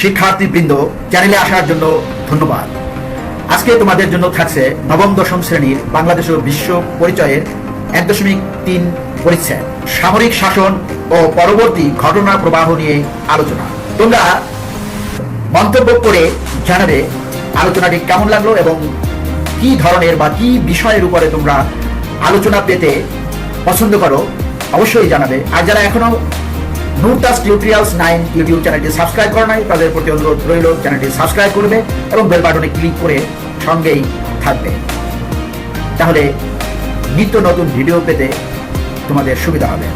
শিক্ষার্থীবৃন্দ চ্যানেলে আসার জন্য ধন্যবাদ। আজকে তোমাদের জন্য থাকছে নবম, দশম শ্রেণির বাংলাদেশ ও বিশ্ব পরিচয়ের এক দশমিক তিন পরিচ্ছেদ, সামরিক শাসন ও পরবর্তী ঘটনা প্রবাহ নিয়ে আলোচনা। তোমরা মন্তব্য করে জানাবে আলোচনাটি কেমন লাগল এবং কি ধরনের বা কি বিষয়ের উপরে তোমরা আলোচনা পেতে পছন্দ করো, অবশ্যই জানাবে। আর যারা এখনও নুটাস টিউটোরিয়ালস নাইন ইউটিউব চ্যানেলটি সাবস্ক্রাইব করা নাই, তাদের প্রতি অনুরোধ রইল চ্যানেলটি সাবস্ক্রাইব করবে এবং বেল বাটনে ক্লিক করে সঙ্গেই থাকবে। তাহলে নিত্য নতুন ভিডিও পেতে তোমাদের সুবিধা হবে।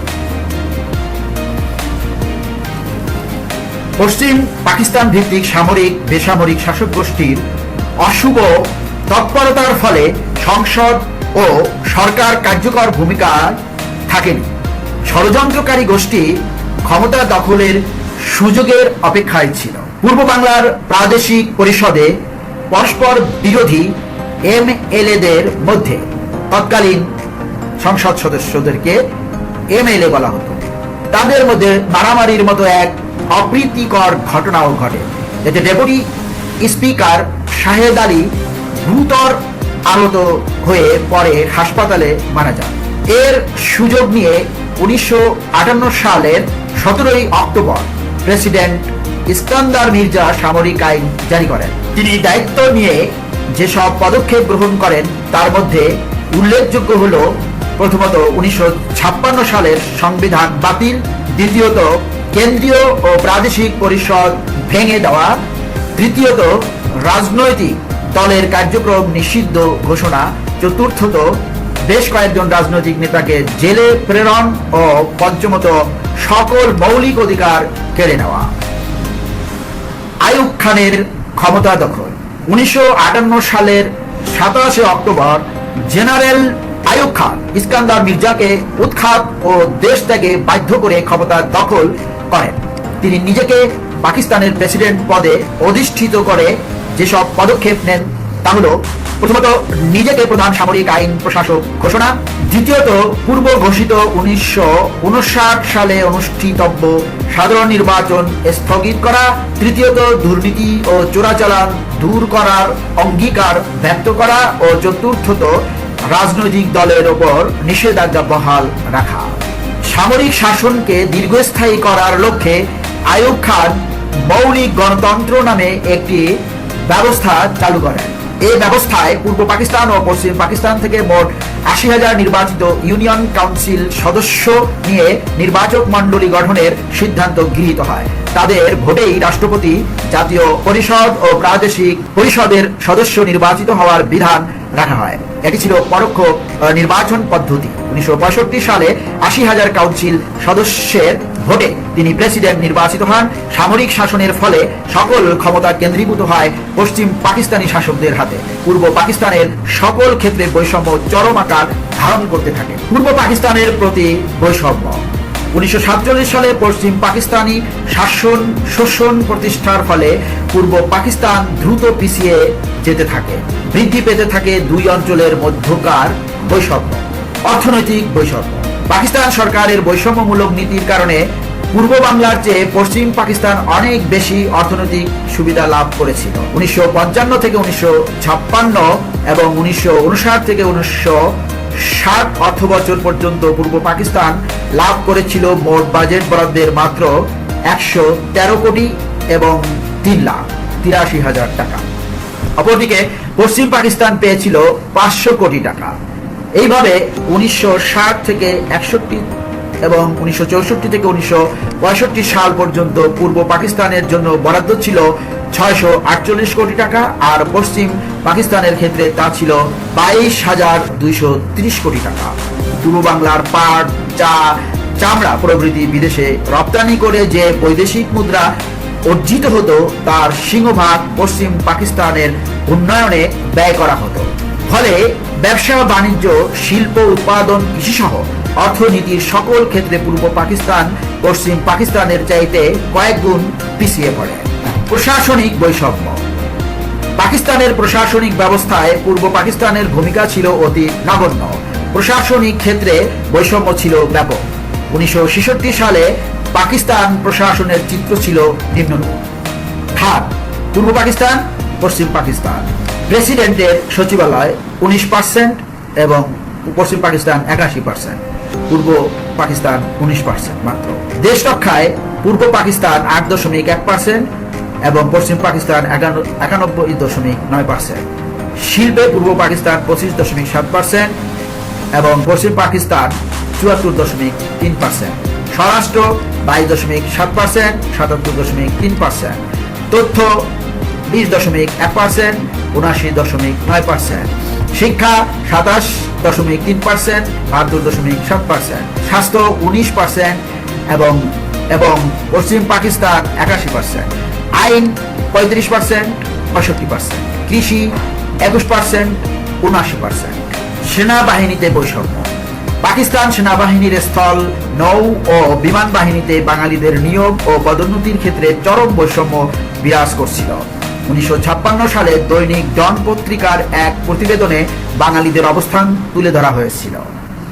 পশ্চিম পাকিস্তান ভিত্তিক সামরিক, বেসামরিক শাসক গোষ্ঠীর অশুভ তৎপরতার ফলে সংসদ ও সরকার কার্যকর ভূমিকা থাকেনি। ষড়যন্ত্রকারী গোষ্ঠী ক্ষমতা দখলের সুযোগের অপেক্ষায় ছিল। পূর্ব বাংলার প্রাদেশিক পরিষদে পরস্পর বিরোধী এম এলএদের মধ্যে তৎকালীন সংসদ সদস্যদেরকে এমএলএ বলা হতো। তাদের মধ্যে মারামারির মতো এক অপ্রীতিকর ঘটনাও ঘটে। এতে ডেপুটি স্পিকার শাহেদ আলী গুরুতর আহত হয়ে পরে হাসপাতালে মারা যান। এর সুযোগ নিয়ে উনিশশো আটান্ন সালের সতেরোই অক্টোবর প্রেসিডেন্ট ইস্কান্দার মির্জা সামরিক আইন জারি করেন। তিনি দায়িত্ব নিয়ে যেসব পদক্ষেপ গ্রহণ করেন, তার মধ্যে উল্লেখযোগ্য হল, প্রথমত উনিশশো সালের সংবিধান বাতিল, দ্বিতীয়ত কেন্দ্রীয় ও প্রাদেশিক পরিষদ ভেঙে দেওয়া, তৃতীয়ত রাজনৈতিক দলের কার্যক্রম নিষিদ্ধ ঘোষণা, চতুর্থত বেশ কয়েকজন রাজনৈতিক নেতাকে জেলে, প্রেরণ ও পঞ্চমত সকল মৌলিক অধিকার কেড়ে নেওয়া। আইয়ুব খানের ক্ষমতা দখল। উনিশশো সালের সাতাশে অক্টোবর জেনারেল আইয়ুব খান ইস্কান্দার মির্জাকে উৎখাত ও দেশ থেকে বাধ্য করে ক্ষমতা দখল করেন। তিনি নিজেকে পাকিস্তানের প্রেসিডেন্ট পদে অধিষ্ঠিত করে যেসব পদক্ষেপ নেন তা হল প্রথমত, নিজেকে প্রধান সামরিক আইন প্রশাসক ঘোষণা। দ্বিতীয়ত পূর্ব ঘোষিত উনিশশো উনষাট সালে অনুষ্ঠিতব্য সাধারণ নির্বাচন স্থগিত করা। তৃতীয়ত, দুর্নীতি ও চোরাচালান দূর করার অঙ্গীকার ব্যক্ত করা। ও চতুর্থত, রাজনৈতিক দলের ওপর নিষেধাজ্ঞা বহাল রাখা। সামরিক শাসনকে দীর্ঘস্থায়ী করার লক্ষ্যে আয়ুব খান মৌলিক গণতন্ত্র নামে একটি ব্যবস্থা চালু করেন। এই ব্যবস্থায় পূর্ব পাকিস্তান ও পশ্চিম পাকিস্তান থেকে মোট আশি হাজার নির্বাচিত ইউনিয়ন কাউন্সিল সদস্য নিয়ে নির্বাচক মণ্ডলী গঠনের সিদ্ধান্ত গৃহীত হয়। তাদের ভোটেই রাষ্ট্রপতি, জাতীয় পরিষদ ও প্রাদেশিক পরিষদের সদস্য নির্বাচিত হওয়ার বিধান রাখা হয়। এটি ছিল পরোক্ষ নির্বাচন পদ্ধতি। উনিশশো সালে আশি হাজার কাউন্সিল সদস্যের ভোটে তিনি প্রেসিডেন্ট নির্বাচিত হন। সামরিক শাসনের ফলে সকল ক্ষমতা কেন্দ্রীভূত হয় পশ্চিম পাকিস্তানি শাসকদের হাতে। পূর্ব পাকিস্তানের সকল ক্ষেত্রে বৈষম্য চরম আকার ধারণ করতে থাকে। পূর্ব পাকিস্তানের প্রতি বৈষম্য। উনিশশো সাতচল্লিশ সালে পশ্চিম পাকিস্তানি শাসন শোষণ প্রতিষ্ঠার ফলে পূর্ব পাকিস্তান দ্রুত পিছিয়ে যেতে থাকে। বৃদ্ধি পেতে থাকে দুই অঞ্চলের মধ্যকার বৈষম্য। অর্থনৈতিক বৈষম্য। পাকিস্তান সরকারের বৈষম্যমূলক নীতির কারণে পূর্ব বাংলার চেয়ে পশ্চিম পাকিস্তান অনেক বেশি অর্থনৈতিক সুবিধা লাভ করেছিল। উনিশশো থেকে উনিশশো এবং উনিশশো থেকে উনিশশো ষাট অর্থ বছর পর্যন্ত পূর্ব পাকিস্তান লাভ করেছিল মোট বাজেট বরাদ্দের মাত্র একশো তেরো কোটি এবং তিন লাখ তিরাশি হাজার টাকা। অপরদিকে পশ্চিম পাকিস্তান পেয়েছিল পাঁচশো কোটি টাকা। এইভাবে উনিশশো ষাট থেকে একষট্টি এবং উনিশশো চৌষট্টি থেকে উনিশশো পঁয়ষট্টি সাল পর্যন্ত পূর্ব পাকিস্তানের জন্য বরাদ্দ ছিল ছয়শো আটচল্লিশ কোটি টাকা আর পশ্চিম পাকিস্তানের ক্ষেত্রে তা ছিল বাইশ হাজার দুইশো তিরিশ কোটি টাকা। পূর্ব বাংলার পাট, চা, চামড়া প্রভৃতি বিদেশে রপ্তানি করে যে বৈদেশিক মুদ্রা অর্জিত হতো, তার সিংহভাগ পশ্চিম পাকিস্তানের উন্নয়নে ব্যয় করা হতো। ফলে ব্যবসা বাণিজ্য, শিল্প, উৎপাদন, কৃষিসহ অর্থনীতির সকল ক্ষেত্রে পূর্ব পাকিস্তান, পশ্চিম পাকিস্তানের চাইতে কয়েক গুণ পিছিয়ে পড়ে। প্রশাসনিক বৈষম্য। পাকিস্তানের প্রশাসনিক ব্যবস্থায় পূর্ব পাকিস্তানের ভূমিকা ছিল অতি নগণ্য। প্রশাসনিক ক্ষেত্রে বৈষম্য ছিল ব্যাপক। উনিশশো ছেষট্টি সালে পাকিস্তান প্রশাসনের চিত্র ছিল নিম্নরূপ। হার পূর্ব পাকিস্তান, পশ্চিম পাকিস্তান। প্রেসিডেন্টের সচিবালয় উনিশ পার্সেন্ট এবং পশ্চিম পাকিস্তান একাশি পার্সেন্ট, পূর্ব পাকিস্তান উনিশ পার্সেন্ট মাত্র। দেশ রক্ষায় পূর্ব পাকিস্তান আট দশমিক এক পার্সেন্ট এবং পশ্চিম পাকিস্তান একানব্বই দশমিক নয় পার্সেন্ট। শিল্পে পূর্ব পাকিস্তান পঁচিশ দশমিক সাত পার্সেন্ট এবং পশ্চিম পাকিস্তান চুয়াত্তর দশমিক তিন পার্সেন্ট। স্বরাষ্ট্র বাইশ দশমিক সাত পার্সেন্ট, সাতাত্তর দশমিক তিন পার্সেন্ট। তথ্য বিশ দশমিক এক পার্সেন্ট উনাশি দশমিক নয় পার্সেন্ট। শিক্ষা সাতাশ দশমিক তিন পার্সেন্ট, বাহাত্তর দশমিক সাত পার্সেন্ট। স্বাস্থ্য উনিশ পার্সেন্ট এবং এবং পশ্চিম পাকিস্তান একাশি পার্সেন্ট। আইন পঁয়ত্রিশ পার্সেন্ট, পঁয়ষট্টি পার্সেন্ট। কৃষি একুশ পার্সেন্ট, উনআশি পার্সেন্ট। সেনাবাহিনীতে বৈষম্য। পাকিস্তান সেনাবাহিনীর স্থল, নৌ ও বিমান বাহিনীতে বাঙালিদের নিয়োগ ও পদোন্নতির ক্ষেত্রে চরম বৈষম্য বিরাজ করছিল। উনিশশো সালে দৈনিক ডন পত্রিকার এক প্রতিবেদনে বাঙালিদের অবস্থান তুলে ধরা হয়েছিল।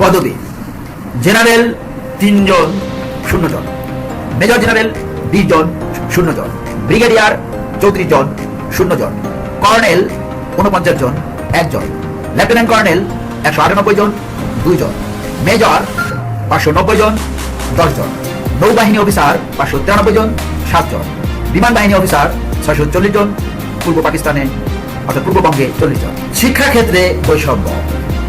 পদবী, জেনারেল তিনজন শূন্য জন মেজর জেনারেল বিশ জন শূন্য ব্রিগেডিয়ার চৌত্রিশ জন শূন্য জন কর্নেল উনপঞ্চাশ জন একজন। লেফটেন্যান্ট কর্নেল একশো আটানব্বই জন দুইজন। মেজর পাঁচশো নব্বই জন দশজন। নৌবাহিনী অফিসার পাঁচশো তিরানব্বই জন সাতজন। বিমান বাহিনী অফিসার ছয়শো চল্লিশ জন, পূর্ব পাকিস্তানে, অর্থাৎ পূর্ববঙ্গে চল্লিশ জন। শিক্ষাক্ষেত্রে বৈষম্য।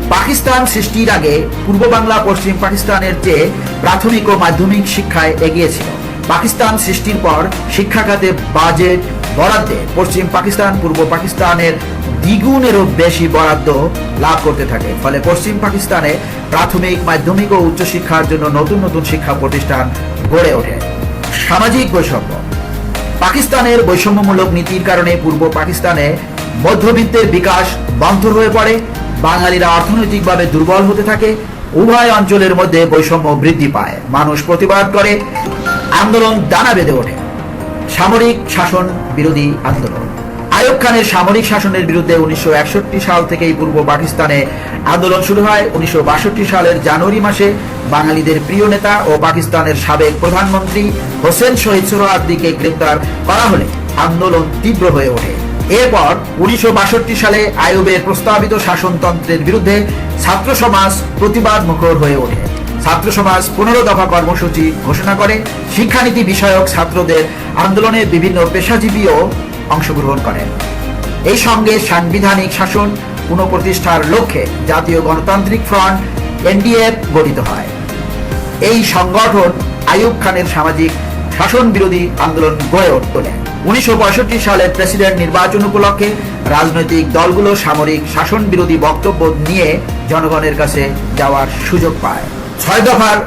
পাকিস্তান সৃষ্টির আগে পূর্ব বাংলা, পশ্চিম পাকিস্তানের চেয়ে প্রাথমিক ও মাধ্যমিক শিক্ষায় এগিয়ে ছিল পাকিস্তান সৃষ্টির পর শিক্ষা খাতে বাজেট বরাদ্দে পশ্চিম পাকিস্তান, পূর্ব পাকিস্তানের দ্বিগুণেরও বেশি বরাদ্দ লাভ করতে থাকে। ফলে পশ্চিম পাকিস্তানে প্রাথমিক, মাধ্যমিক ও উচ্চশিক্ষার জন্য নতুন নতুন শিক্ষা প্রতিষ্ঠান গড়ে ওঠে। সামাজিক বৈষম্য। পাকিস্তানের বৈষম্যমূলক নীতির কারণে পূর্ব পাকিস্তানে মধ্যবিত্তের বিকাশ বন্ধ হয়ে পড়ে। বাঙালিরা অর্থনৈতিকভাবে দুর্বল হতে থাকে। উভয় অঞ্চলের মধ্যে বৈষম্য বৃদ্ধি পায়। মানুষ প্রতিবাদ করে। আন্দোলন দানা বেঁধে ওঠে। সামরিক শাসন বিরোধী আন্দোলন। আইয়ুব খানের সামরিক শাসনের বিরুদ্ধে উনিশশো সাল থেকেই পূর্ব পাকিস্তানে আন্দোলন শুরু হয়। উনিশশো সালের জানুয়ারি মাসে বাঙালিদের প্রিয় নেতা ও পাকিস্তানের সাবেক প্রধানমন্ত্রী হোসেন শহীদ সোহরাওয়ার্দীকে গ্রেপ্তার করা হলে আন্দোলন তীব্র হয়ে ওঠে। এরপর উনিশশো বাষট্টি সালে আইয়ুবের প্রস্তাবিত শাসনতন্ত্রের বিরুদ্ধে ছাত্র সমাজ প্রতিবাদ মুখর হয়ে ওঠে। ছাত্র সমাজ পনেরো দফা কর্মসূচি ঘোষণা করে। শিক্ষানীতি বিষয়ক ছাত্রদের আন্দোলনে বিভিন্ন পেশাজীবীও অংশগ্রহণ করেন। এই সঙ্গে সাংবিধানিক শাসন পুনঃপ্রতিষ্ঠার লক্ষ্যে জাতীয় গণতান্ত্রিক ফ্রন্ট, এনডিএফ গঠিত হয়। এই সংগঠন আইয়ুব খানের সামাজিক শাসন বিরোধী আন্দোলন গড়ে তোলে। উনিশশো সালের প্রেসিডেন্ট নির্বাচন উপলক্ষে রাজনৈতিক দলগুলো সামরিক শাসন বিরোধী বক্তব্য নিয়ে জনগণের কাছে যাওয়ার সুযোগ পায়। ছয় দফার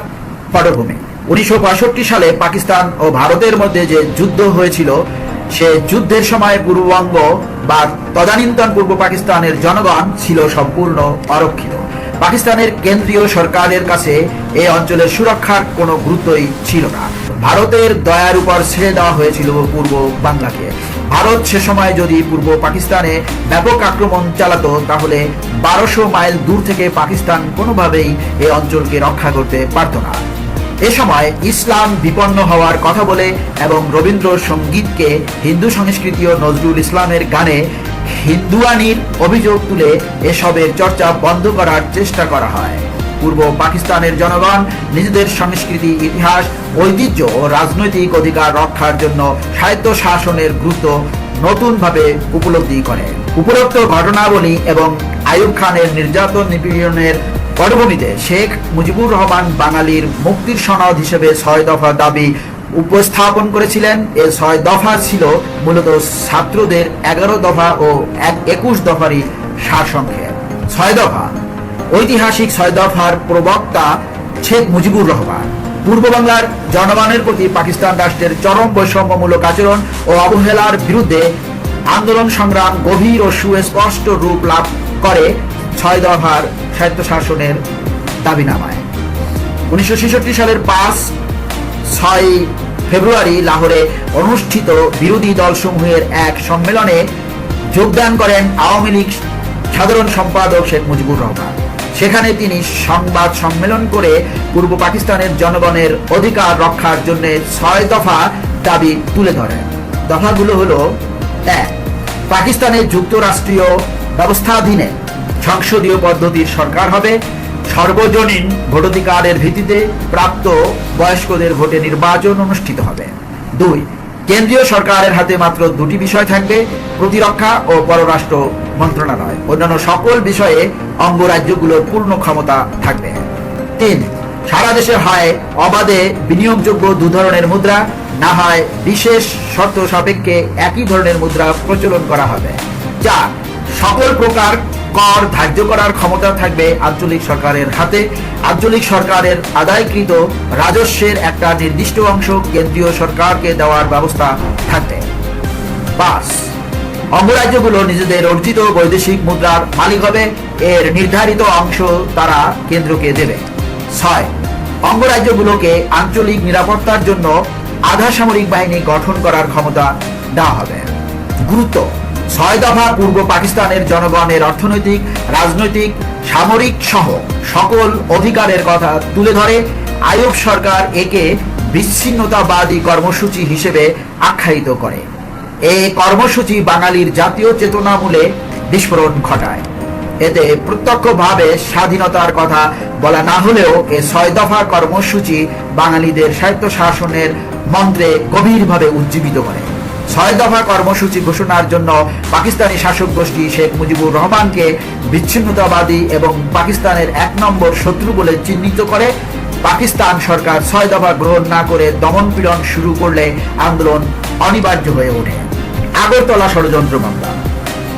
পটভূমি। উনিশশো সালে পাকিস্তান ও ভারতের মধ্যে যে যুদ্ধ হয়েছিল, সে যুদ্ধের সময় পূর্ববঙ্গ বা তদানীন্তন পূর্ব পাকিস্তানের জনগণ ছিল সম্পূর্ণ অরক্ষিত। পাকিস্তানের কেন্দ্রীয় সরকারের কাছে এই অঞ্চলের সুরক্ষার কোনো গুরুত্বই ছিল না। ভারতের দয়ার উপর ছেড়ে দেওয়া হয়েছিল পূর্ব বাংলাকে। ভারত সে সময় যদি পূর্ব পাকিস্তানে ব্যাপক আক্রমণ চালাতো, তাহলে বারোশো মাইল দূর থেকে পাকিস্তান কোনোভাবেই এই অঞ্চলকে রক্ষা করতে পারত না। এ সময় ইসলাম বিপন্ন হওয়ার কথা বলে এবং রবীন্দ্র সঙ্গীতকে হিন্দু সংস্কৃতি ও নজরুল ইসলামের গানে হিন্দুয়ানির অভিযোগ তুলে এসবের চর্চা বন্ধ করার চেষ্টা করা হয়। পূর্ব পাকিস্তানের জনগণ নিজেদের সংস্কৃতি, ইতিহাস, ঐতিহ্য ও রাজনৈতিক অধিকার রক্ষার জন্য সাহিত্য শাসনের গুরুত্ব নতুনভাবে উপলব্ধি করে। উপরোক্ত ঘটনাবলী এবং আইয়ুব খানের নির্যাতন নিপীড়নের পটভূমিতে শেখ মুজিবুর রহমান বাঙালির মুক্তির সনদ হিসেবে ছয় দফা দাবি উপস্থাপন করেছিলেন। এই ছয় দফা ছিল মূলত ছাত্রদের এগারো দফা ও এক একুশ দফারই সারসংক্ষেপ। ছয় দফা ঐতিহাসিক ছয় দফার প্রবক্তা শেখ মুজিবুর রহমান। পূর্ব বাংলার জনগণের প্রতি পাকিস্তান রাষ্ট্রের চরম বৈষম্যমূলক আচরণ ও অবহেলার বিরুদ্ধে আন্দোলন সংগ্রাম গভীর ও সুস্পষ্ট রূপ লাভ করে ছয় দফার স্বায়ত্তশাসনের দাবিনামায়। উনিশশো ছেষট্টি সালের পাঁচ, ছয় ফেব্রুয়ারি লাহোরে অনুষ্ঠিত বিরোধী দলসমূহের এক সম্মেলনে যোগদান করেন আওয়ামী লীগ সাধারণ সম্পাদক শেখ মুজিবুর রহমান। সেখানে তিনি সংবাদ সম্মেলন করে পূর্ব পাকিস্তানের জনগণের অধিকার রক্ষার জন্য ছয় দফা দাবি তুলে ধরেন। দফাগুলো হলো, এক, পাকিস্তানের যুক্তরাষ্ট্রীয় ব্যবস্থাধীনে সংসদীয় পদ্ধতির সরকার হবে। সর্বজনীন ভোটাধিকারের ভিত্তিতে প্রাপ্ত বয়স্কদের ভোটে নির্বাচন অনুষ্ঠিত হবে। দুই কেন্দ্রীয় সরকারের হাতে মাত্র দুটি বিষয় থাকবে, প্রতিরক্ষা ও পররাষ্ট্র মন্ত্রণালয়। অন্যান্য সকল বিষয়ে অঙ্গরাজ্যগুলোর পূর্ণ ক্ষমতা থাকবে। তিন, সারা দেশে হয় অবাধে বিনিয়োগযোগ্য দু ধরনের মুদ্রা, না হয় বিশেষ শর্ত সাপেক্ষে একই ধরনের মুদ্রা প্রচলন করা হবে। চার, সকল প্রকার কর ধার্য করার ক্ষমতা থাকবে আঞ্চলিক সরকারের হাতে। আঞ্চলিক সরকারের আদায়কৃত রাজস্বের একটা নির্দিষ্ট অংশ কেন্দ্রীয় সরকারকে দেওয়ার ব্যবস্থা থাকবে। পাঁচ অঙ্গরাজ্যগুলো নিজেদের অর্জিত বৈদেশিক মুদ্রার মালিক হবে। এর নির্ধারিত অংশ তারা কেন্দ্রকে দেবে। ছয়, অঙ্গরাজ্যগুলোকে আঞ্চলিক নিরাপত্তার জন্য আধা সামরিক বাহিনী গঠন করার ক্ষমতা দেওয়া হবে। গুরুত্ব ছয় দফা পূর্ব পাকিস্তানের জনগণের অর্থনৈতিক, রাজনৈতিক, সামরিক সহ সকল অধিকারের কথা তুলে ধরে আইয়ুব সরকার একে বিচ্ছিন্নতাবাদী কর্মসূচি হিসেবে আখ্যায়িত করে। এই কর্মসূচি বাঙালির জাতীয় চেতনামূলে বিস্ফোরণ ঘটায়। এতে প্রত্যক্ষভাবে স্বাধীনতার কথা বলা না হলেও এ ছয় দফা কর্মসূচি বাঙালিদের স্বায়ত্ত শাসনের মন্ত্রে গভীরভাবে উজ্জীবিত করে। ছয় দফা কর্মসূচি ঘোষণার জন্য পাকিস্তানি শাসক গোষ্ঠী শেখ মুজিবুর রহমানকে বিচ্ছিন্নতাবাদী এবং পাকিস্তানের এক নম্বর শত্রু বলে চিহ্নিত করে পাকিস্তান সরকার ছয় দফা গ্রহণ না করে দমন পীড়ন শুরু করলে আন্দোলন অনিবার্য হয়ে ওঠে। আগরতলা ষড়যন্ত্র মামলা।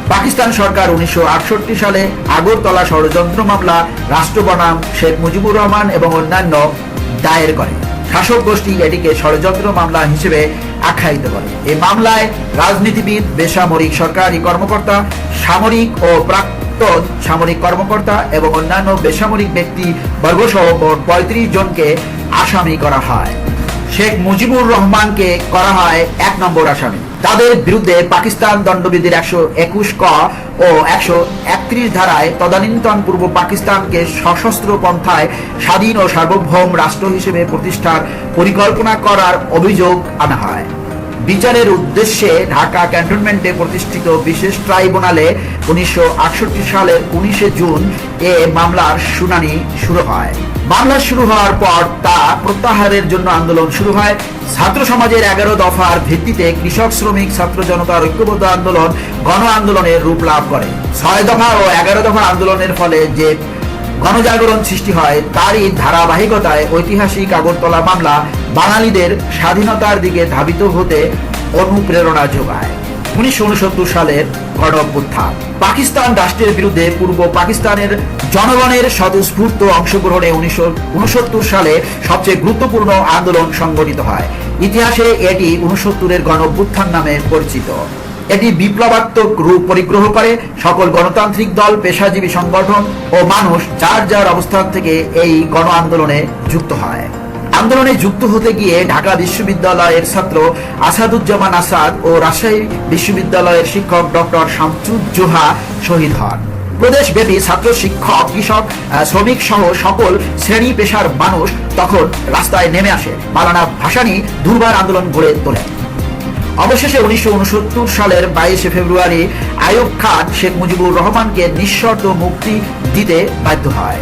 পাকিস্তান সরকার উনিশশো আটষট্টি সালে আগরতলা ষড়যন্ত্র মামলা রাষ্ট্র বনাম শেখ মুজিবুর রহমান এবং অন্যান্য দায়ের করে। শাসক গোষ্ঠী এটিকে ষড়যন্ত্র মামলা হিসেবে আখ্যায়িত করে। এই মামলায় রাজনীতিবিদ, বেসামরিক সরকারি কর্মকর্তা, সামরিক ও প্রাক্তন সামরিক কর্মকর্তা এবং অন্যান্য বেসামরিক ব্যক্তি বর্গসহ মোট পঁয়ত্রিশ জনকে আসামি করা হয়। শেখ মুজিবুর রহমানকে করা হয় এক নম্বর আসামি। তাদের বিরুদ্ধে পাকিস্তান দণ্ডবিধির একশো একুশ ক ও একশো একত্রিশ ধারায় তদানীন্তন পূর্ব পাকিস্তানকে সশস্ত্র পন্থায় স্বাধীন ও সার্বভৌম রাষ্ট্র হিসেবে প্রতিষ্ঠার পরিকল্পনা করার অভিযোগ আনা হয়। বিচারের উদ্দেশ্যে ঢাকা ক্যান্টনমেন্টে প্রতিষ্ঠিত বিশেষ ট্রাইব্যুনালে উনিশশো সালের উনিশে জুন এ মামলার শুনানি শুরু হয়। মামলা শুরু হওয়ার পর তা প্রত্যাহারের জন্য আন্দোলন শুরু হয়। ছাত্র সমাজের এগারো দফার ভিত্তিতে কৃষক, শ্রমিক, ছাত্র জনতার ঐক্যবদ্ধ আন্দোলন গণ আন্দোলনের রূপ লাভ করে। ছয় দফা ও এগারো দফা আন্দোলনের ফলে যে গণজাগরণ সৃষ্টি হয়, তারই ধারাবাহিকতায় ঐতিহাসিক আগরতলা মামলা বাঙালিদের স্বাধীনতার দিকে ধাবিত হতে অনুপ্রেরণা যোগায়। উনিশশো উনসত্তর সালের গণ অভ্যুত্থান। পাকিস্তান রাষ্ট্রের বিরুদ্ধে পূর্ব পাকিস্তানের জনগণের স্বতঃস্ফূর্ত অংশগ্রহণে উনিশশো উনসত্তর সালে সবচেয়ে গুরুত্বপূর্ণ আন্দোলন সংগঠিত হয়। ইতিহাসে এটি উনসত্তরের গণ অভ্যুত্থান নামে পরিচিত। এটি বিপ্লবাত্মক রূপ পরিগ্রহ করে সকল গণতান্ত্রিক দল, পেশাজীবী সংগঠন ও মানুষ যার যার অবস্থান থেকে এই গণ আন্দোলনে যুক্ত হয়। আন্দোলনে যুক্ত হতে গিয়ে ঢাকা বিশ্ববিদ্যালয়ের ছাত্র আসাদুজ্জামান আসাদ ও রাজশাহী বিশ্ববিদ্যালয়ের শিক্ষক ডক্টর শামসুজ্জোহা শহীদ হন। প্রদেশব্যাপী ছাত্র শিক্ষক, কৃষক শ্রমিক সহ সকল শ্রেণি পেশার মানুষ তখন রাস্তায় নেমে আসে। মালানা ভাসানি দুর্বার আন্দোলন গড়ে তোলে অবশেষে উনিশশো উনসত্তর সালের বাইশে ফেব্রুয়ারি আইয়ুব খান, শেখ মুজিবুর রহমানকে নিঃশর্ত মুক্তি দিতে বাধ্য হয়।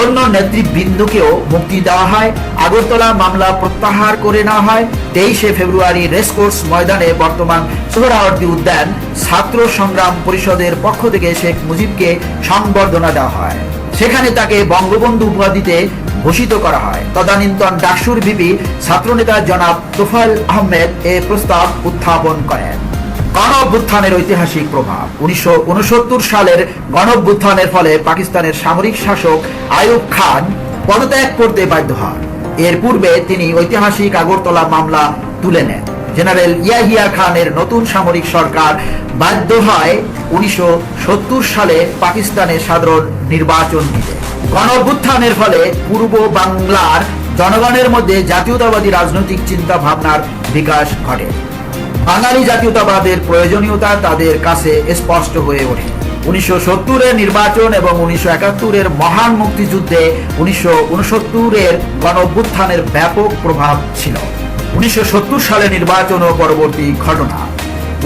অন্য নেতৃবৃন্দকেও মুক্তি দেওয়া হয়। আগরতলা মামলা প্রত্যাহার করে নেওয়া হয়। তেইশে ফেব্রুয়ারি রেসকোর্স ময়দানে বর্তমান সোহরাওয়ার্দী উদ্যান ছাত্র সংগ্রাম পরিষদের পক্ষ থেকে শেখ মুজিবকে সংবর্ধনা দেওয়া হয়। সেখানে তাকে বঙ্গবন্ধু উপাধিতে ঘোষিত করা হয়। তদানীন্তন ডাকসুর বিপি ছাত্রনেতা জনাব তোফায়েল আহমেদ এ প্রস্তাব উত্থাপন করেন। গণ অভ্যুত্থানের ঐতিহাসিক প্রভাব। উনিশশো সালের গণ অভ্যুত্থানের ফলে পাকিস্তানের সামরিক শাসক আইয়ুব খান পদত্যাগ করতে বাধ্য হন। এর পূর্বে তিনি ঐতিহাসিক আগরতলা মামলা তুলে নেন। জেনারেল ইয়াহিয়া খানের নতুন সামরিক সরকার বাধ্য হয় উনিশশো সালে পাকিস্তানের সাধারণ নির্বাচন দিতে। গণ অভ্যুত্থানের ফলে পূর্ব বাংলার জনগণের মধ্যে জাতীয়তাবাদী রাজনৈতিক চিন্তা ভাবনার বিকাশ ঘটে। বাঙালি জাতীয়তাবাদের প্রয়োজনীয়তা তাদের কাছে স্পষ্ট হয়ে ওঠে। উনিশশো সত্তরের নির্বাচন এবং উনিশশো একাত্তরের মহান মুক্তিযুদ্ধে উনিশশো উনসত্তরের গণ অভ্যুত্থানের ব্যাপক প্রভাব ছিল। উনিশশো সত্তর সালে নির্বাচন ও পরবর্তী ঘটনা।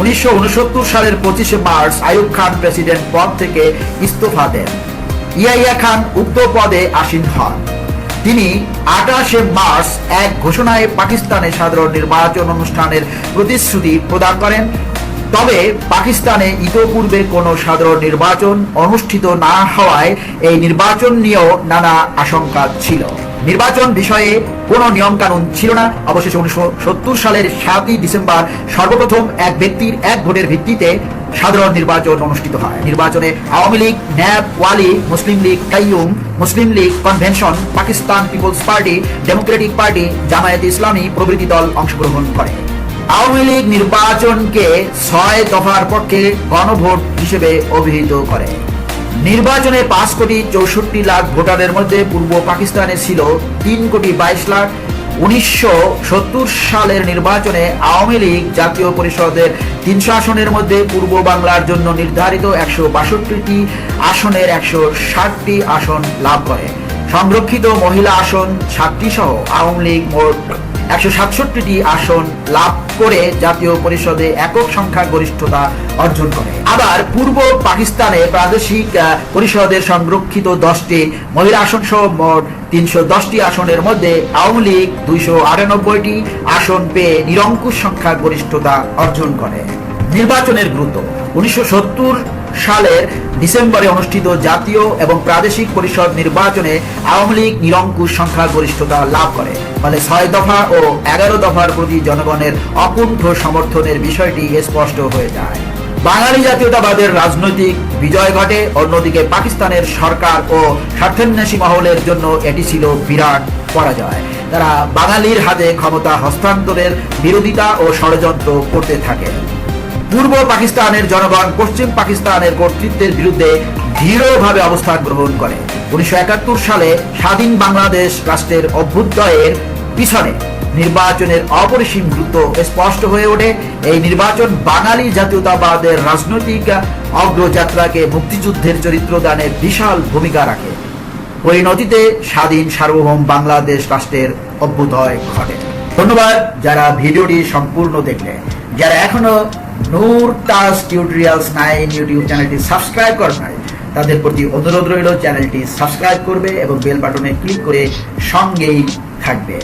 উনিশশো উনসত্তর সালের পঁচিশে মার্চ আইয়ুব খান প্রেসিডেন্ট পদ থেকে ইস্তফা দেন। ইয়াইয়া খান উক্ত পদে আসীন হন। তিনি আঠাশে মার্চ এক ঘোষণায় পাকিস্তানে সাধারণ নির্বাচন অনুষ্ঠানের প্রতিশ্রুতি প্রদান করেন। তবে পাকিস্তানে ইতোপূর্বে কোনো সাধারণ নির্বাচন অনুষ্ঠিত না হওয়ায় এই নির্বাচন নিয়েও নানা আশঙ্কা ছিল। নির্বাচন বিষয়ে কোনো নিয়মকানুন ছিল না। অবশেষে উনিশশো সত্তর সালের সাতই ডিসেম্বর সর্বপ্রথম এক ব্যক্তির এক ভোটের ভিত্তিতে সাধারণ নির্বাচন অনুষ্ঠিত হয়। নির্বাচনে Awami League, NAP, Wali, Muslim League, Qayyum, Muslim League convention, Pakistan Peoples Party, Democratic Party, Jamaat Islami প্রভৃতি দল অংশগ্রহণ করে। আওয়ামী লীগ নির্বাচনকে ছয় দফার পক্ষে গণভোট হিসেবে অভিহিত করে। নির্বাচনে পাঁচ কোটি চৌষট্টি লাখ ভোটারের মধ্যে পূর্ব পাকিস্তানে ছিল তিন কোটি বাইশ লাখ উনিশশো সত্তর সালের নির্বাচনে আওয়ামী লীগ জাতীয় পরিষদের তিনশো আসনের মধ্যে পূর্ব বাংলার জন্য নির্ধারিত একশো বাষট্টিটি আসনের একশো ষাটটি আসন লাভ করে। সংরক্ষিত মহিলা আসন সাতটি সহ আওয়ামী লীগ মোট একশো সাতষট্টিটি আসন লাভ করে জাতীয় পরিষদে একক সংখ্যা গরিষ্ঠতা অর্জন করে। আবার পূর্ব পাকিস্তানে প্রাদেশিক পরিষদের সংরক্ষিত দশটি মহিলা আসন সহ মোট তিনশো দশটি আসনের মধ্যে আওয়ামী লীগ দুইশো আটানব্বইটি আসন পেয়ে নিরঙ্কুশ সংখ্যা গরিষ্ঠতা অর্জন করে। নির্বাচনের গুরুত্ব। উনিশশো সত্তর সালের ডিসেম্বরে অনুষ্ঠিত জাতীয় এবং প্রাদেশিক পরিষদ নির্বাচনে আওয়ামী লীগ নিরঙ্কুশ সংখ্যা গরিষ্ঠতা লাভ করে। ফলে ছয় দফা ও এগারো দফার প্রতি জনগণের অকুণ্ঠ সমর্থনের বিষয়টি স্পষ্ট হয়ে যায়। বাঙালি জাতীয়তাবাদের রাজনৈতিক বিজয় ঘটে, অন্যদিকে পাকিস্তানের সরকার ও স্বার্থান্বেষী মহলের জন্য এটি ছিল বিরাট পরাজয়। তারা বাঙালির হাতে ক্ষমতা হস্তান্তরের বিরোধিতা ও ষড়যন্ত্র করতে থাকে। পূর্ব পাকিস্তানের জনগণ পশ্চিম পাকিস্তানের কর্তৃত্বের বিরুদ্ধে দৃঢ়ভাবে অবস্থান গ্রহণ করে। উনিশশো একাত্তর সালে স্বাধীন বাংলাদেশ রাষ্ট্রের অভ্যুদয়ের পিছনে নির্বাচনের অপরিসীম গুরুত্ব স্পষ্ট হয়ে ওঠে। এই নির্বাচন বাঙালি জাতীয়তাবাদের রাজনৈতিক অগ্রযাত্রাকে মুক্তিযুদ্ধের চরিত্র দানে বিশাল ভূমিকা রাখে। পরিণতিতে স্বাধীন সার্বভৌম বাংলাদেশ রাষ্ট্রের অভ্যুদয় ঘটে। ধন্যবাদ যারা ভিডিওটি সম্পূর্ণ দেখলে। যারা এখনও Nur Tas tutorials nine YouTube চ্যানেলটি সাবস্ক্রাইব করেন নাই তাদের প্রতি অনুরোধ রইল চ্যানেলটি সাবস্ক্রাইব করবে এবং বেল বাটনে ক্লিক করে সঙ্গেই থাকবে।